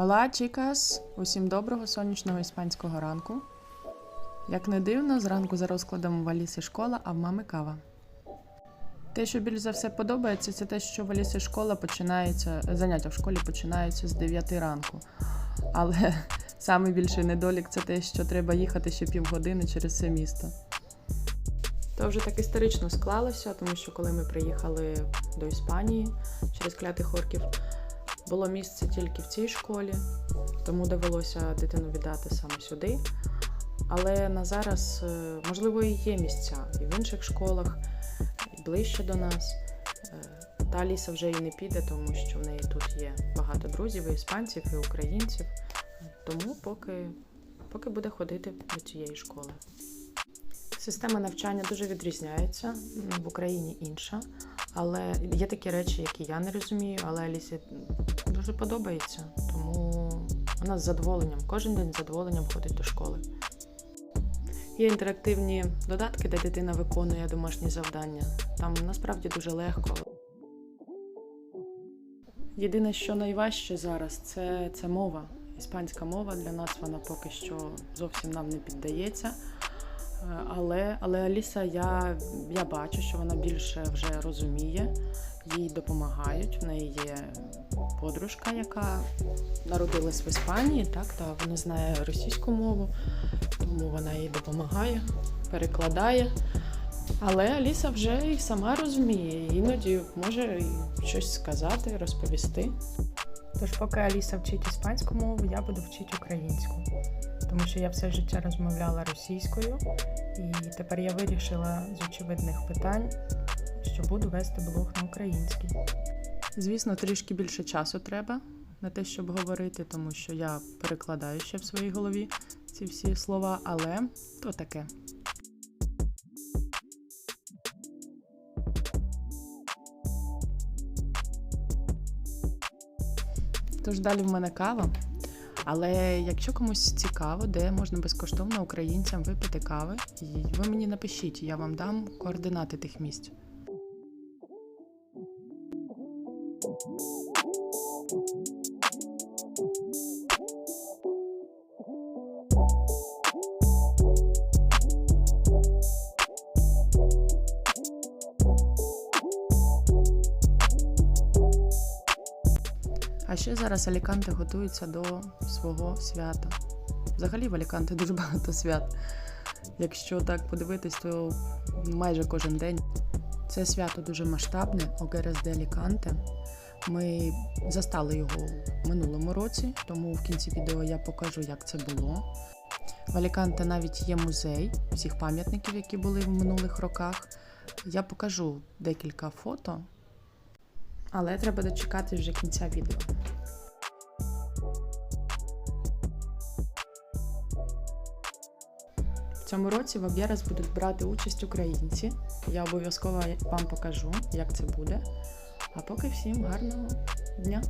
Ола, чікас! Усім доброго сонячного іспанського ранку. Як не дивно, зранку за розкладом в Аліси школа, а в мами кава. Те, що більш за все подобається, це те, що в Аліси школа починається, заняття в школі починаються з 9 ранку. Але самий більший недолік це те, що треба їхати ще півгодини через все місто. То вже так історично склалося, тому що коли ми приїхали до Іспанії через клятих орків, було місце тільки в цій школі, тому довелося дитину віддати саме сюди. Але на зараз, е, можливо, і є місця і в інших школах, і ближче до нас. Е, Та Аліса вже і не піде, тому що в неї тут є багато друзів, і іспанців, і українців. Тому поки, поки буде ходити до цієї школи. Система навчання дуже відрізняється. В Україні інша. Але є такі речі, які я не розумію, але Алісі дуже подобається. Тому вона з задоволенням, кожен день з задоволенням ходить до школи. Є інтерактивні додатки, де дитина виконує домашні завдання. Там насправді дуже легко. Єдине, що найважче зараз, це, це мова. Іспанська мова для нас вона поки що зовсім нам не піддається. Е, Але, але Аліса, я, я бачу, що вона більше вже розуміє, їй допомагають. В неї є подружка, яка народилась в Іспанії, так, та вона знає російську мову, тому вона їй допомагає, перекладає. Але Аліса вже і сама розуміє, іноді може щось сказати, розповісти. Тож, поки Аліса вчить іспанську мову, я буду вчити українську. Тому що я все життя розмовляла російською, і тепер я вирішила з очевидних питань, що буду вести блог на українській. Звісно, трішки більше часу треба на те, щоб говорити, тому що я перекладаю ще в своїй голові ці всі слова, але то таке. Тож далі в мене кава. Але якщо комусь цікаво, де можна безкоштовно українцям випити кави, ви мені напишіть, я вам дам координати тих місць. А ще зараз Аліканте готується до свого свята. Взагалі в Аліканте дуже багато свят. Якщо так подивитись, то майже кожен день. Це свято дуже масштабне, Огерес де Аліканте. Ми застали його в минулому році, тому в кінці відео я покажу, як це було. В Аліканте навіть є музей всіх пам'ятників, які були в минулих роках. Я покажу декілька фото, але треба дочекати вже кінця відео. В цьому році в Аб'єрес будуть брати участь українці. Я обов'язково вам покажу, як це буде. А поки всім гарного дня!